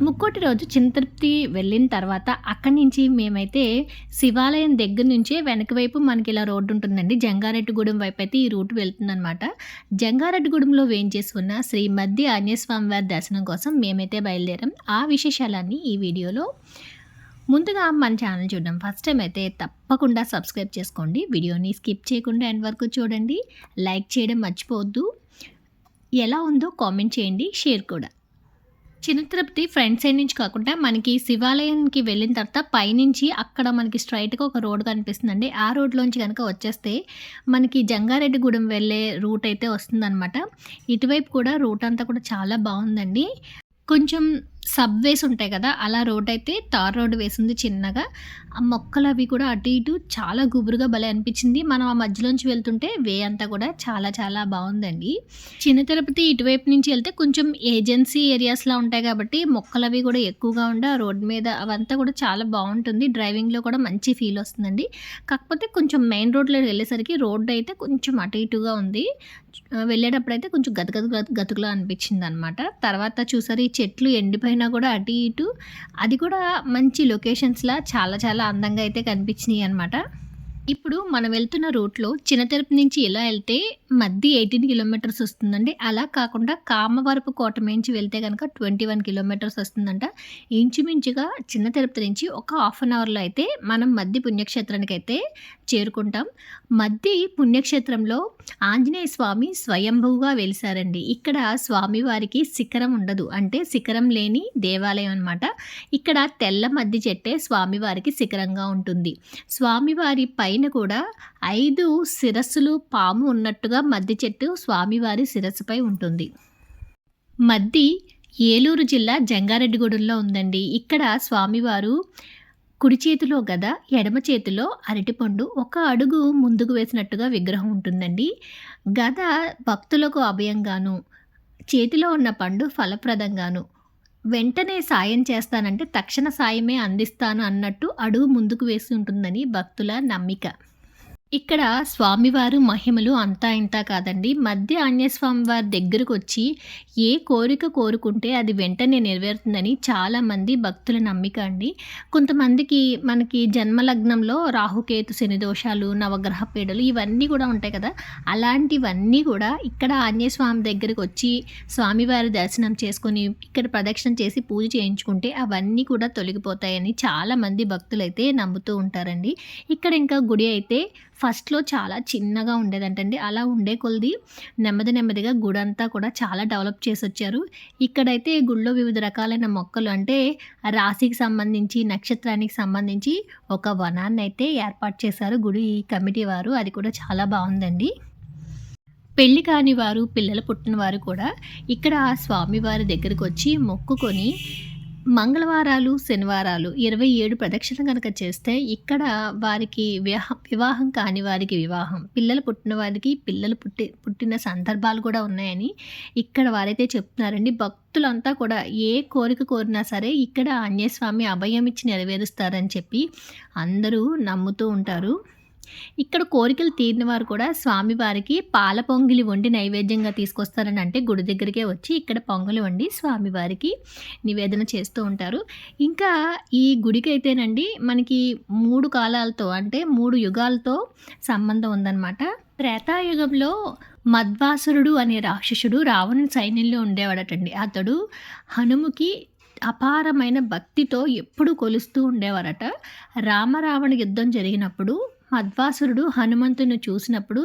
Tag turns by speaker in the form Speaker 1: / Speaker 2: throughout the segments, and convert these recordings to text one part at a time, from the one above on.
Speaker 1: ముక్కోటి రోజు చింతృప్తి వెళ్ళిన తర్వాత అక్కడి నుంచి మేమైతే శివాలయం దగ్గర నుంచే వెనక వైపు మనకి ఇలా రోడ్డు ఉంటుందండి. జంగారెడ్డిగూడెం వైపు అయితే ఈ రూట్ వెళ్తుందనమాట జంగారెడ్డిగూడెంలో వేయించేసి ఉన్న శ్రీ మధ్య ఆంజనేయస్వామి వారి దర్శనం కోసం మేమైతే బయలుదేరాం. ఆ విశేషాలన్నీ ఈ వీడియోలో. ముందుగా మన ఛానల్ చూడడం ఫస్ట్ టైం అయితే తప్పకుండా సబ్స్క్రైబ్ చేసుకోండి. వీడియోని స్కిప్ చేయకుండా ఎండ్ వరకు చూడండి. లైక్ చేయడం మర్చిపోవద్దు. ఎలా ఉందో కామెంట్ చేయండి. షేర్ కూడా. చిన్న తిరుపతి ఫ్రంట్ సైడ్ నుంచి కాకుండా మనకి శివాలయానికి వెళ్ళిన తర్వాత పైనుంచి అక్కడ మనకి స్ట్రైట్గా ఒక రోడ్ కనిపిస్తుందండి. ఆ రోడ్లోంచి కనుక వచ్చేస్తే మనకి జంగారెడ్డిగూడెం వెళ్ళే రూట్ అయితే వస్తుందన్నమాట. ఇటువైపు కూడా రూట్ అంతా కూడా చాలా బాగుందండి. కొంచెం సబ్వేస్ ఉంటాయి కదా అలా రోడ్ అయితే తార్ రోడ్ వేసింది చిన్నగా. ఆ మొక్కలు అవి కూడా అటు ఇటు చాలా గుబురుగా భలే అనిపించింది. మనం ఆ మధ్యలోంచి వెళ్తుంటే వే అంతా కూడా చాలా చాలా బాగుందండి. చిన్న తిరుపతి ఇటువైపు నుంచి వెళ్తే కొంచెం ఏజెన్సీ ఏరియాస్లా ఉంటాయి కాబట్టి మొక్కలు అవి కూడా ఎక్కువగా ఉండి ఆ రోడ్ మీద అవంతా కూడా చాలా బాగుంటుంది. డ్రైవింగ్లో కూడా మంచి ఫీల్ వస్తుందండి. కాకపోతే కొంచెం మెయిన్ రోడ్లో వెళ్ళేసరికి రోడ్డు అయితే కొంచెం అటు ఇటుగా ఉంది. వెళ్ళేటప్పుడు అయితే కొంచెం గతగత గతుకులా అనిపించింది అనమాట తర్వాత చూసారు ఈ చెట్లు పోయినా కూడా అటు ఇటు అది కూడా మంచి లొకేషన్స్లా చాలా చాలా అందంగా అయితే కనిపించినాయి అనమాట ఇప్పుడు మనం వెళ్తున్న రూట్లో చిన్న నుంచి ఇలా వెళ్తే మధ్య ఎయిటీన్ కిలోమీటర్స్ వస్తుందండి. అలా కాకుండా కామవరపు కోట నుంచి వెళ్తే కనుక ట్వంటీ వన్ కిలోమీటర్స్ వస్తుందంట. ఇంచుమించుగా చిన్న తిరుపతి నుంచి ఒక హాఫ్ అన్ అవర్లో అయితే మనం మధ్య పుణ్యక్షేత్రానికి అయితే చేరుకుంటాం. మధ్య పుణ్యక్షేత్రంలో ఆంజనేయ స్వామి స్వయంభువుగా వెలిసారండి. ఇక్కడ స్వామివారికి శిఖరం ఉండదు. అంటే శిఖరం లేని దేవాలయం అనమాట ఇక్కడ తెల్ల మద్ది చెట్టే స్వామివారికి శిఖరంగా ఉంటుంది. స్వామివారి పై పైన కూడా ఐదు శిరస్సులు పాము ఉన్నట్టుగా మద్ది చెట్టు స్వామివారి శిరస్సుపై ఉంటుంది. మద్ది ఏలూరు జిల్లా జంగారెడ్డిగూడెంలో ఉందండి. ఇక్కడ స్వామివారు కుడి చేతిలో గద ఎడమ చేతిలో అరటిపండు ఒక అడుగు ముందుకు వేసినట్టుగా విగ్రహం ఉంటుందండి. గద భక్తులకు అభయంగాను చేతిలో ఉన్న పండు ఫలప్రదంగాను వెంటనే సాయం చేస్తానంటే తక్షణ సాయమే అందిస్తాను అన్నట్టు అడుగు ముందుకు వేసి ఉంటుందని భక్తుల నమ్మిక. ఇక్కడ స్వామివారు మహిమలు అంతా ఇంతా కాదండి. మధ్య ఆంజనేయ వారి దగ్గరకు వచ్చి ఏ కోరిక కోరుకుంటే అది వెంటనే నెరవేరుతుందని చాలామంది భక్తుల నమ్మిక అండి. కొంతమందికి మనకి జన్మలగ్నంలో రాహుకేతు శని దోషాలు నవగ్రహ పీడలు ఇవన్నీ కూడా ఉంటాయి కదా. అలాంటివన్నీ కూడా ఇక్కడ ఆంజనేయస్వామి దగ్గరకు వచ్చి స్వామివారి దర్శనం చేసుకొని ఇక్కడ ప్రదక్షిణ చేసి పూజ చేయించుకుంటే అవన్నీ కూడా తొలగిపోతాయని చాలామంది భక్తులైతే నమ్ముతూ ఉంటారండి. ఇక్కడ ఇంకా గుడి అయితే ఫస్ట్లో చాలా చిన్నగా ఉండేదంటండి. అలా ఉండే కొలది నెమ్మది నెమ్మదిగా గుడి అంతా కూడా చాలా డెవలప్ చేసి వచ్చారు ఇక్కడైతే గుళ్ళో వివిధ రకాలైన మొక్కలు అంటే రాశికి సంబంధించి నక్షత్రానికి సంబంధించి ఒక వనాన్ని అయితే ఏర్పాటు చేశారు గుడి కమిటీ వారు. అది కూడా చాలా బాగుందండి. పెళ్ళి కాని వారు పిల్లలు పుట్టిన వారు కూడా ఇక్కడ స్వామివారి దగ్గరకు వచ్చి మొక్కుకొని మంగళవారాలు శనివారాలు ఇరవై ఏడు ప్రదక్షిణ కనుక చేస్తే ఇక్కడ వారికి వివాహం వివాహం కాని వారికి వివాహం. పిల్లలు పుట్టిన వారికి పిల్లలు పుట్టి పుట్టిన సందర్భాలు కూడా ఉన్నాయని ఇక్కడ వారైతే చెప్తున్నారండి. భక్తులంతా కూడా ఏ కోరిక కోరినా సరే ఇక్కడ ఆంజనేయ స్వామి అభయం ఇచ్చి నెరవేరుస్తారని చెప్పి అందరూ నమ్ముతూ ఉంటారు. ఇక్కడ కోరికలు తీరిన వారు కూడా స్వామివారికి పాల పొంగిలి వండి నైవేద్యంగా తీసుకొస్తారని అంటే గుడి దగ్గరికే వచ్చి ఇక్కడ పొంగలి వండి స్వామివారికి నివేదన చేస్తూ ఉంటారు. ఇంకా ఈ గుడికి అయితేనండి మనకి మూడు కాలాలతో అంటే మూడు యుగాలతో సంబంధం ఉందన్నమాట. త్రేతాయుగంలో మధ్వాసురుడు అనే రాక్షసుడు రావణుని సైన్యంలో ఉండేవాడటండి. అతడు హనుముకి అపారమైన భక్తితో ఎప్పుడు కొలుస్తూ ఉండేవారట. రామరావణ యుద్ధం జరిగినప్పుడు అద్వాసురుడు హనుమంతుని చూసినప్పుడు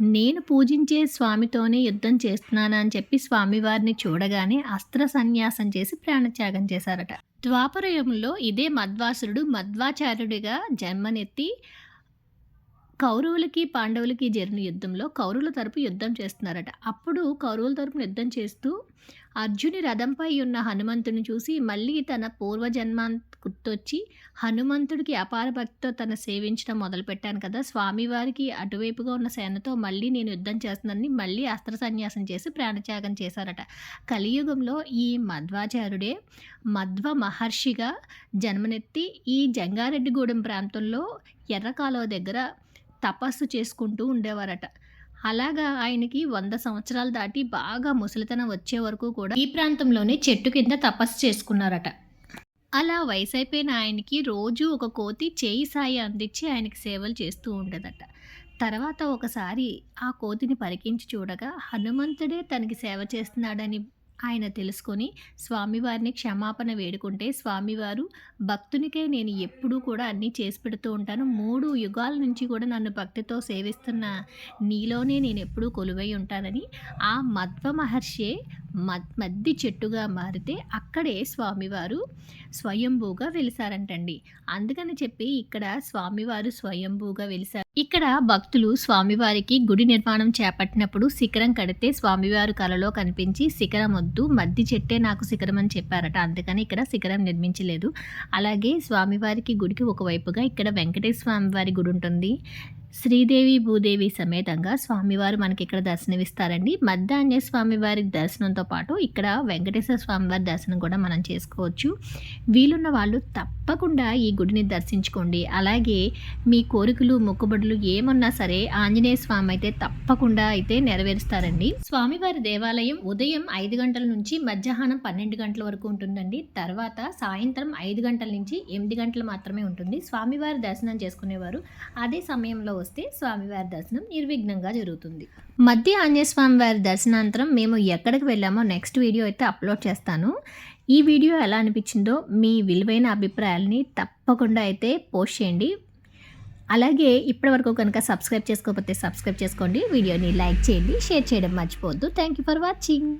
Speaker 1: నేను పూజించే స్వామితోనే యుద్ధం చేస్తున్నాను? అని చెప్పి స్వామివారిని చూడగానే అస్త్ర సన్యాసం చేసి ప్రాణత్యాగం చేశారట. ద్వాపరయుగంలో ఇదే మధ్వాసురుడు మధ్వాచార్యుడిగా జన్మనెత్తి కౌరవులకి పాండవులకి జరిగిన యుద్ధంలో కౌరవుల తరపు యుద్ధం చేస్తున్నారట. అప్పుడు కౌరవుల తరపున యుద్ధం చేస్తూ అర్జుని రథంపై ఉన్న హనుమంతుని చూసి మళ్ళీ తన పూర్వజన్మ గుర్తొచ్చి హనుమంతుడికి అపార భక్తితో తన సేవించడం మొదలుపెట్టాను కదా. స్వామివారికి అటువైపుగా ఉన్న సేనతో మళ్ళీ నేను యుద్ధం చేస్తున్నానని మళ్ళీ అస్త్ర సన్యాసం చేసి ప్రాణత్యాగం చేశారట. కలియుగంలో ఈ మధ్వాచార్యుడే మధ్వ మహర్షిగా జన్మనెత్తి ఈ జంగారెడ్డిగూడెం ప్రాంతంలో ఎర్రకాలువ దగ్గర తపస్సు చేసుకుంటూ ఉండేవారట. అలాగా ఆయనకి వంద సంవత్సరాలు దాటి బాగా ముసలితనం వచ్చే వరకు కూడా ఈ ప్రాంతంలోనే చెట్టు కింద తపస్సు చేసుకున్నారట. అలా వయసు అయిపోయిన ఆయనకి రోజు ఒక కోతి చేయి సాయి అందించి ఆయనకి సేవలు చేస్తూ ఉండేదట. తర్వాత ఒకసారి ఆ కోతిని పరికించి చూడగా హనుమంతుడే తనకి సేవ చేస్తున్నాడని ఆయన తెలుసుకొని స్వామివారిని క్షమాపణ వేడుకుంటే స్వామివారు భక్తునికే నేను ఎప్పుడూ కూడా అన్నీ చేసి పెడుతూ ఉంటాను. మూడు యుగాల నుంచి కూడా నన్ను భక్తితో సేవిస్తున్న నీలోనే నేను ఎప్పుడూ కొలువై ఉంటానని ఆ మధ్వ మహర్షే మద్ది చెట్టుగా మారితే అక్కడే స్వామివారు స్వయంభూగా వెలిసారంటండి. అందుకని చెప్పి ఇక్కడ స్వామివారు స్వయంభూగా వెలిసారు. ఇక్కడ భక్తులు స్వామివారికి గుడి నిర్మాణం చేపట్టినప్పుడు శిఖరం కడితే స్వామివారు కలలో కనిపించి శిఖరం వద్దు మద్ది చెట్టే నాకు శిఖరం అని చెప్పారట. అందుకని ఇక్కడ శిఖరం నిర్మించలేదు. అలాగే స్వామివారికి గుడికి ఒకవైపుగా ఇక్కడ వెంకటేశ్వర స్వామివారి గుడి ఉంటుంది. శ్రీదేవి భూదేవి సమేతంగా స్వామివారు మనకి ఇక్కడ దర్శనమిస్తారండి. మధ్యాహ్న స్వామివారి దర్శనంతో పాటు ఇక్కడ వెంకటేశ్వర స్వామివారి దర్శనం కూడా మనం చేసుకోవచ్చు. వీలున్న వాళ్ళు తప్పకుండా ఈ గుడిని దర్శించుకోండి. అలాగే మీ కోరికలు మొక్కుబడులు ఏమన్నా సరే ఆంజనేయ స్వామి అయితే తప్పకుండా అయితే నెరవేరుస్తారండి. స్వామివారి దేవాలయం ఉదయం ఐదు గంటల నుంచి మధ్యాహ్నం పన్నెండు గంటల వరకు ఉంటుందండి. తర్వాత సాయంత్రం ఐదు గంటల నుంచి ఎనిమిది గంటలు మాత్రమే ఉంటుంది. స్వామివారి దర్శనం చేసుకునేవారు అదే సమయంలో వస్తే స్వామివారి దర్శనం నిర్విఘ్నంగా జరుగుతుంది. మధ్య ఆంజనేయస్వామి వారి దర్శనాంతరం మేము ఎక్కడికి వెళ్ళామో నెక్స్ట్ వీడియో అయితే అప్లోడ్ చేస్తాను. ఈ వీడియో ఎలా అనిపించిందో మీ విలువైన అభిప్రాయాలని తప్పకుండా అయితే పోస్ట్ చేయండి. అలాగే ఇప్పటివరకు కనుక సబ్స్క్రైబ్ చేసుకోకపోతే సబ్స్క్రైబ్ చేసుకోండి. వీడియోని లైక్ చేయండి షేర్ చేయడం మర్చిపోవద్దు. Thank you for watching.